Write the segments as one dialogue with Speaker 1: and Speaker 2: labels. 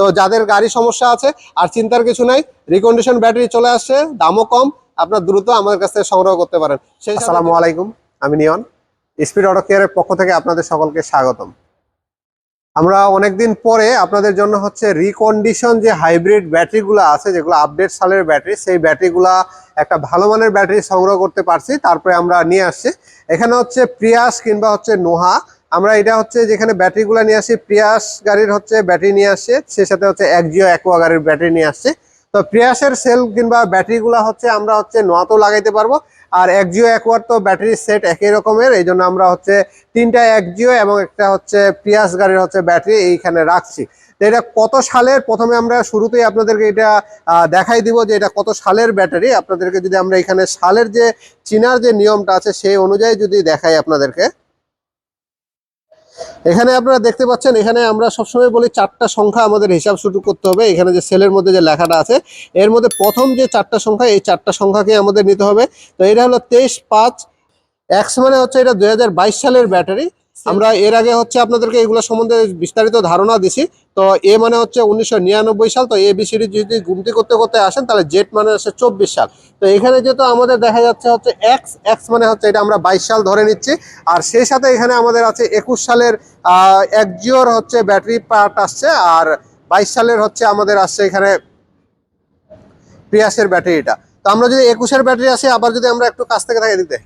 Speaker 1: তো যাদের গাড়ি সমস্যা আছে, আর চিন্তার কিছু নাই রিকন্ডিশন ব্যাটারি চলে আসছে, দামও কম, আপনার দ্রুত আমাদের কাছ থেকে সংগ্রহ করতে পারেন। সেই আসসালামু আলাইকুম, আমি নিয়ন স্পিড অটো কেয়ারের পক্ষ থেকে আপনাদের সকলকে স্বাগতম। আমরা অনেকদিন পরে আপনাদের জন্য হচ্ছে রিকন্ডিশন যে হাইব্রিড ব্যাটারিগুলো আছে, যেগুলো আপডেট সালের ব্যাটারি সেই ব্যাটারিগুলা একটা ভালো মানের ব্যাটারি সংগ্রহ করতে পারছি, তারপরে আমরা নিয়ে আসছি। এখানে হচ্ছে প্রিয়াস কিংবা হচ্ছে নোহা আমরা এটা হচ্ছে যেখানে ব্যাটারিগুলো নিয়ে আসি প্রিয়াস গাড়ির হচ্ছে ব্যাটারি নিয়ে আসছে সে সাথে হচ্ছে একজিও অ্যাকোয়া গাড়ির ব্যাটারি নিয়ে আসছে তো প্রিয়াসের সেল কিংবা ব্যাটারিগুলো হচ্ছে আমরা হচ্ছে নোয়াতেও লাগাইতে পারব, আর একজিও অ্যাকোয়ার তো ব্যাটারি সেট একই রকমের, এই জন্য আমরা হচ্ছে তিনটা একজিও এবং একটা হচ্ছে প্রিয়াস গাড়ির হচ্ছে ব্যাটারি এইখানে রাখছি। তো এটা কত সালের? প্রথমে আমরা শুরুতেই আপনাদেরকে এটা দেখাই দিব যে এটা কত সালের ব্যাটারি। আপনাদেরকে যদি আমরা এখানে সালের যে, চিনার যে নিয়মটা আছে সেই অনুযায়ী যদি দেখাই আপনাদেরকে। এখানে আপনারা দেখতে পাচ্ছেন, এখানে আমরা সবসময় বলি চারটা সংখ্যা আমাদের হিসাব শুরু করতে হবে। এখানে যে সেলের মধ্যে যে লেখাটা আছে, এর মধ্যে প্রথম যে চারটা সংখ্যা, এই চারটা সংখ্যাকে আমাদের নিতে হবে। তো এটা হলো তেইশ পাঁচ এক্স মানে হচ্ছে এটা দুই হাজার বাইশ সালের ব্যাটারি। আমরা এর আগে হচ্ছে আপনাদেরকে এগুলো সম্বন্ধে বিস্তারিত ধারণা দিছি। তো এ মানে হচ্ছে উনিশশো নিরানব্বই সাল, তো এ বি সিরিজ যদি গুমতি করতে করতে আসেন, তাহলে জেড মানে হচ্ছে চব্বিশ সাল। তো এখানে যেহেতু আমাদের দেখা যাচ্ছে হচ্ছে এক্স এক্স মানে হচ্ছে এটা আমরা বাইশ সাল ধরে নিচ্ছি। আর সেই সাথে এখানে আমাদের আছে একুশ সালের একজিওর হচ্ছে ব্যাটারি পার্ট আসছে, আর বাইশ সালের হচ্ছে আমাদের আসছে এখানে প্রিয়াসের ব্যাটারিটা। তো আমরা যদি একুশের ব্যাটারি আসে, আবার যদি আমরা একটু কাছ থেকে থাকে দিতে।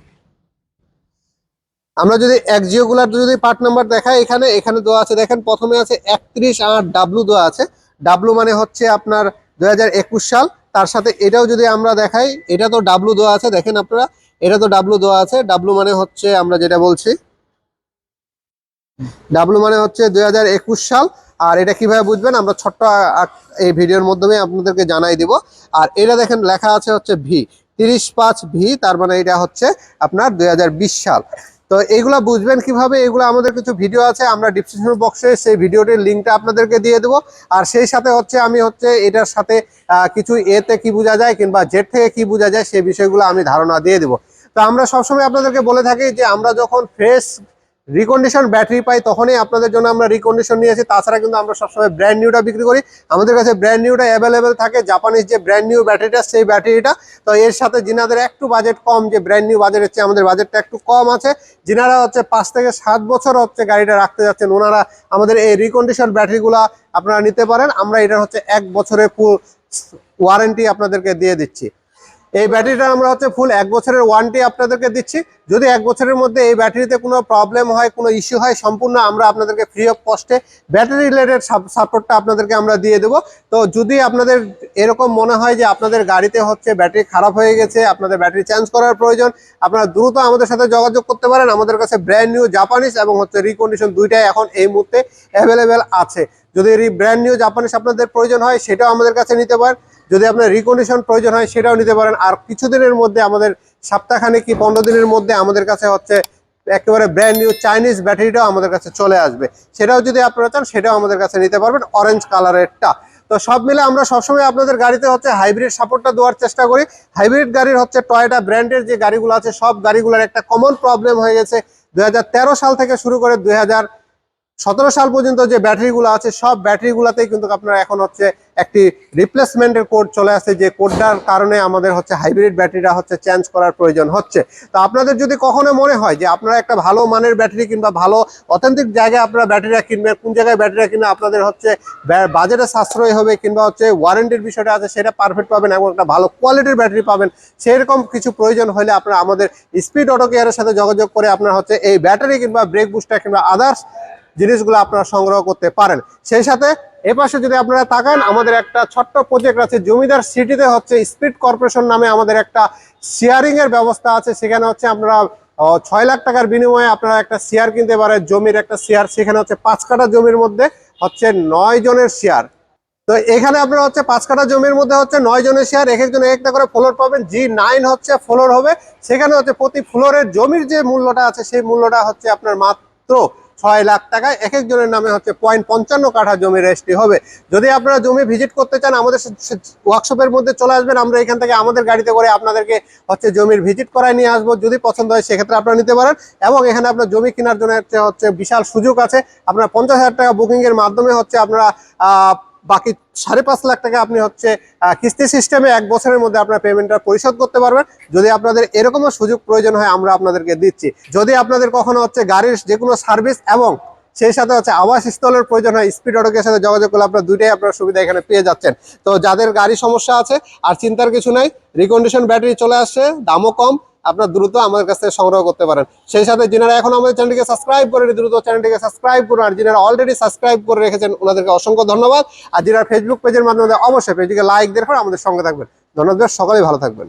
Speaker 1: আমরা যদি একজিও গুলার যদি পার্ট নাম্বার দেখাই এখানে এখানে দেওয়া আছে, দেখেন প্রথমে আছে একত্রিশ আর ডাব্লু দেওয়া আছে। ডাব্লু মানে হচ্ছে আপনার দু হাজার একুশ সাল। তার সাথে এটাও যদি আমরা দেখাই, এটা তো ডাব্লু দেওয়া আছে, দেখেন আপনারা, এটা তো ডাব্লু দেওয়া আছে। ডাব্লু মানে হচ্ছে আমরা যেটা বলছি, ডাব্লু মানে হচ্ছে দুই হাজার একুশ সাল। আর এটা কীভাবে বুঝবেন, আমরা ছোট্ট এই ভিডিওর মাধ্যমে আপনাদেরকে জানাই দিব। আর এটা দেখেন, লেখা আছে হচ্ছে ভি, তিরিশ পাঁচ ভি, তার মানে এটা হচ্ছে আপনার দুই হাজার বিশ সাল। তো এইগুলা বুঝবেন কীভাবে? এগুলো আমাদের কিছু ভিডিও আছে, আমরা ডিসক্রিপশন বক্সে সেই ভিডিওটির লিঙ্কটা আপনাদেরকে দিয়ে দেবো। আর সেই সাথে হচ্ছে আমি হচ্ছে এটার সাথে কিছু এতে কি বোঝা যায় কিংবা জেড থেকে কি বোঝা যায় সেই বিষয়গুলো আমি ধারণা দিয়ে দেবো। তো আমরা সবসময় আপনাদেরকে বলে থাকি যে আমরা যখন ফ্রেশ রিকন্ডিশন ব্যাটারি পাই, তখনই আপনাদের জন্য আমরা রিকন্ডিশন নিয়ে আসি তাছাড়া কিন্তু আমরা সবসময় ব্র্যান্ড নিউটা বিক্রি করি। আমাদের কাছে ব্র্যান্ড নিউটা অ্যাভেলেবেল থাকে জাপানিজ যে ব্র্যান্ড নিউ ব্যাটারিটা সেই ব্যাটারিটা তো এর সাথে যিনাদের একটু বাজেট কম, যে ব্র্যান্ড নিউ বাজেট হচ্ছে, আমাদের বাজেটটা একটু কম আছে। যিনারা হচ্ছে পাঁচ থেকে সাত বছর হচ্ছে গাড়িটা রাখতে যাচ্ছেন। ওনারা আমাদের এই রিকন্ডিশন ব্যাটারিগুলা আপনারা নিতে পারেন। আমরা এটা হচ্ছে এক বছরের ওয়ারেন্টি আপনাদেরকে দিয়ে দিচ্ছি। এই ব্যাটারিটা আমরা হচ্ছে ফুল এক বছরের ওয়ারেন্টি আপনাদেরকে দিচ্ছি। যদি এক বছরের মধ্যে এই ব্যাটারিতে কোনো প্রবলেম হয়, কোনো ইস্যু হয়, সম্পূর্ণ আমরা আপনাদেরকে ফ্রি অফ কস্টে ব্যাটারি রিলেটেড সাপোর্টটা আপনাদেরকে আমরা দিয়ে দেবো। তো যদি আপনাদের এরকম মনে হয় যে আপনাদের গাড়িতে হচ্ছে ব্যাটারি খারাপ হয়ে গেছে, আপনাদের ব্যাটারি চেঞ্জ করার প্রয়োজন, আপনারা দ্রুত আমাদের সাথে যোগাযোগ করতে পারেন। আমাদের কাছে ব্র্যান্ড নিউ জাপানিজ এবং হচ্ছে রিকন্ডিশন দুইটাই এখন এই মুহূর্তে অ্যাভেলেবেল আছে। যদি ব্র্যান্ড নিউ জাপানিজ আপনাদের প্রয়োজন হয়, সেটাও আমাদের কাছে নিতে পারেন। যদি আপনার রিকন্ডিশন প্রয়োজন হয়, সেটাও নিতে পারেন। আর কিছুদিনের মধ্যে আমাদের সপ্তাহখানে কি পনেরো দিনের মধ্যে আমাদের কাছে হচ্ছে একেবারে ব্র্যান্ড নিউ চাইনিজ ব্যাটারিটাও আমাদের কাছে চলে আসবে। সেটাও যদি আপনারা চান, সেটাও আমাদের কাছে নিতে পারবেন অরেঞ্জ কালারেরটা তো সব মিলে আমরা সবসময় আপনাদের গাড়িতে হচ্ছে হাইব্রিড সাপোর্টটা দেওয়ার চেষ্টা করি। হাইব্রিড গাড়ির হচ্ছে টয়টা ব্র্যান্ডের যে গাড়িগুলো আছে, সব গাড়িগুলোর একটা কমন প্রবলেম হয়ে গেছে। দু হাজার তেরো সাল থেকে শুরু করে দু হাজার সতেরো সাল পর্যন্ত যে ব্যাটারিগুলো আছে, সব ব্যাটারিগুলোতেই কিন্তু আপনার এখন হচ্ছে একটি রিপ্লেসমেন্টের কোড চলে আসছে যে কোডটার কারণে আমাদের হচ্ছে হাইব্রিড ব্যাটারিটা হচ্ছে চেঞ্জ করার প্রয়োজন হচ্ছে। তো আপনাদের যদি কখনো মনে হয় যে আপনারা একটা ভালো মানের ব্যাটারি কিংবা ভালো অথেন্টিক জায়গায় আপনারা ব্যাটারিটা কিনবেন, কোন জায়গায় ব্যাটারিটা কিনে আপনাদের হচ্ছে বাজেটে সাশ্রয় হবে কিংবা হচ্ছে ওয়ারেন্টির বিষয়টা আছে, সেটা পারফেক্ট পাবেন এবং একটা ভালো কোয়ালিটির ব্যাটারি পাবেন, সেরকম কিছু প্রয়োজন হলে আপনারা আমাদের স্পিড অটো কেয়ারের সাথে যোগাযোগ করে আপনারা হচ্ছে এই ব্যাটারি কিংবা ব্রেক বুস্টার কিংবা আদার্স জিনিসগুলো আপনারা সংগ্রহ করতে পারেন। সেই সাথে এপাশে যদি আপনারা তাকান, আমাদের একটা ছোট্ট প্রজেক্ট আছে, জমিদার সিটিতে হচ্ছে স্পিড কর্পোরেশন নামে আমাদের একটা শেয়ারিং এর ব্যবস্থা আছে। সেখানে হচ্ছে আপনারা ছয় লাখ টাকার বিনিময়ে আপনারা একটা শেয়ার কিনতে পারেন, জমির একটা শেয়ার সেখানে হচ্ছে পাঁচ কাঠা জমির মধ্যে হচ্ছে নয় জনের শেয়ার তো এখানে আপনারা হচ্ছে পাঁচ কাঠা জমির মধ্যে হচ্ছে নয় জনের শেয়ার এক একজন একটা করে ফ্লোর পাবেন। জি নাইন হচ্ছে ফ্লোর হবে। সেখানে হচ্ছে প্রতি ফ্লোরের জমির যে মূল্যটা আছে, সেই মূল্যটা হচ্ছে আপনার মাত্র ছয় লাখ টাকায় এক একজনের নামে হচ্ছে পয়েন্ট পঞ্চান্ন কাঠা জমি রেজিস্ট্রি হবে। যদি আপনারা জমি ভিজিট করতে চান, আমাদের ওয়ার্কশপের মধ্যে চলে আসবেন, আমরা এখান থেকে আমাদের গাড়িতে করে আপনাদেরকে হচ্ছে জমির ভিজিট করায় নিয়ে আসব। যদি পছন্দ হয়, সেক্ষেত্রে আপনারা নিতে পারেন। এবং এখানে আপনার জমি কেনার জন্য হচ্ছে বিশাল সুযোগ আছে। আপনার পঞ্চাশ হাজার টাকা বুকিংয়ের মাধ্যমে হচ্ছে আপনারা বাকি সাড়ে পাঁচ লাখ টাকা আপনি হচ্ছে কিস্তি সিস্টেমে এক বছরের মধ্যে আপনার পেমেন্টটা পরিশোধ করতে পারবেন। যদি আপনাদের এরকমও সুযোগ প্রয়োজন হয়, আমরা আপনাদেরকে দিচ্ছি। যদি আপনাদের কখনো হচ্ছে গাড়ির যে কোনো সার্ভিস এবং সেই সাথে হচ্ছে আবাস স্থলের প্রয়োজন হয় স্পিড অটোকের সাথে যোগাযোগ করলে আপনার দুইটাই আপনার সুবিধা এখানে পেয়ে যাচ্ছেন। তো যাদের গাড়ি সমস্যা আছে, আর চিন্তার কিছু নাই রিকন্ডিশন ব্যাটারি চলে আসছে, দামও কম আপনার দ্রুত আমাদের কাছ থেকে সংগ্রহ করতে পারেন। সেই সাথে যিনারা এখন আমাদের চ্যানেলটিকে সাবস্ক্রাইব করে দ্রুত চ্যানেলটিকে সাবস্ক্রাইব করুন। আর যিনারা অলরেডি সাবস্ক্রাইব করে রেখেছেন, ওনাদেরকে অসংখ্য ধন্যবাদ। আর যিনারা ফেসবুক পেজের মাধ্যমে অবশ্যই পেজটিকে লাইক দেখুন আমাদের সঙ্গে থাকবেন। ধন্যবাদ, সকলেই ভালো থাকবেন।